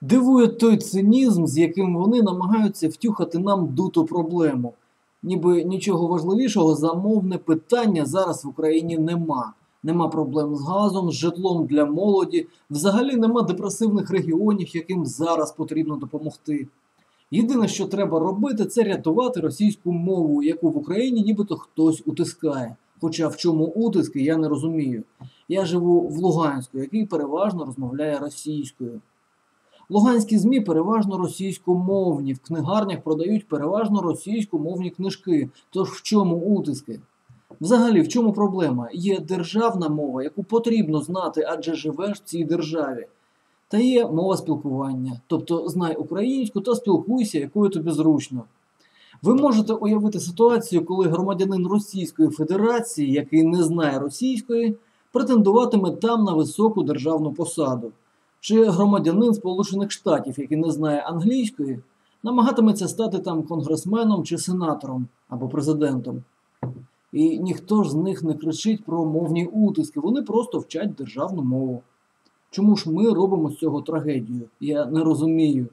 Дивує той цинізм, з яким вони намагаються втюхати нам дуту проблему. Ніби нічого важливішого за мовне питання зараз в Україні нема. Нема проблем з газом, з житлом для молоді, взагалі нема депресивних регіонів, яким зараз потрібно допомогти. Єдине, що треба робити, це рятувати російську мову, яку в Україні нібито хтось утискає. Хоча в чому утиски, я не розумію. Я живу в Луганську, який переважно розмовляє російською. Луганські ЗМІ переважно російськомовні, в книгарнях продають переважно російськомовні книжки. Тож в чому утиски? Взагалі, в чому проблема? Є державна мова, яку потрібно знати, адже живеш в цій державі. Та є мова спілкування, тобто знай українську та спілкуйся, якою тобі зручно. Ви можете уявити ситуацію, коли громадянин Російської Федерації, який не знає російської, претендуватиме там на високу державну посаду, чи громадянин Сполучених Штатів, який не знає англійської, намагатиметься стати там конгресменом чи сенатором або президентом. І ніхто ж з них не кричить про мовні утиски, вони просто вчать державну мову. Чому ж ми робимо з цього трагедію? Я не розумію.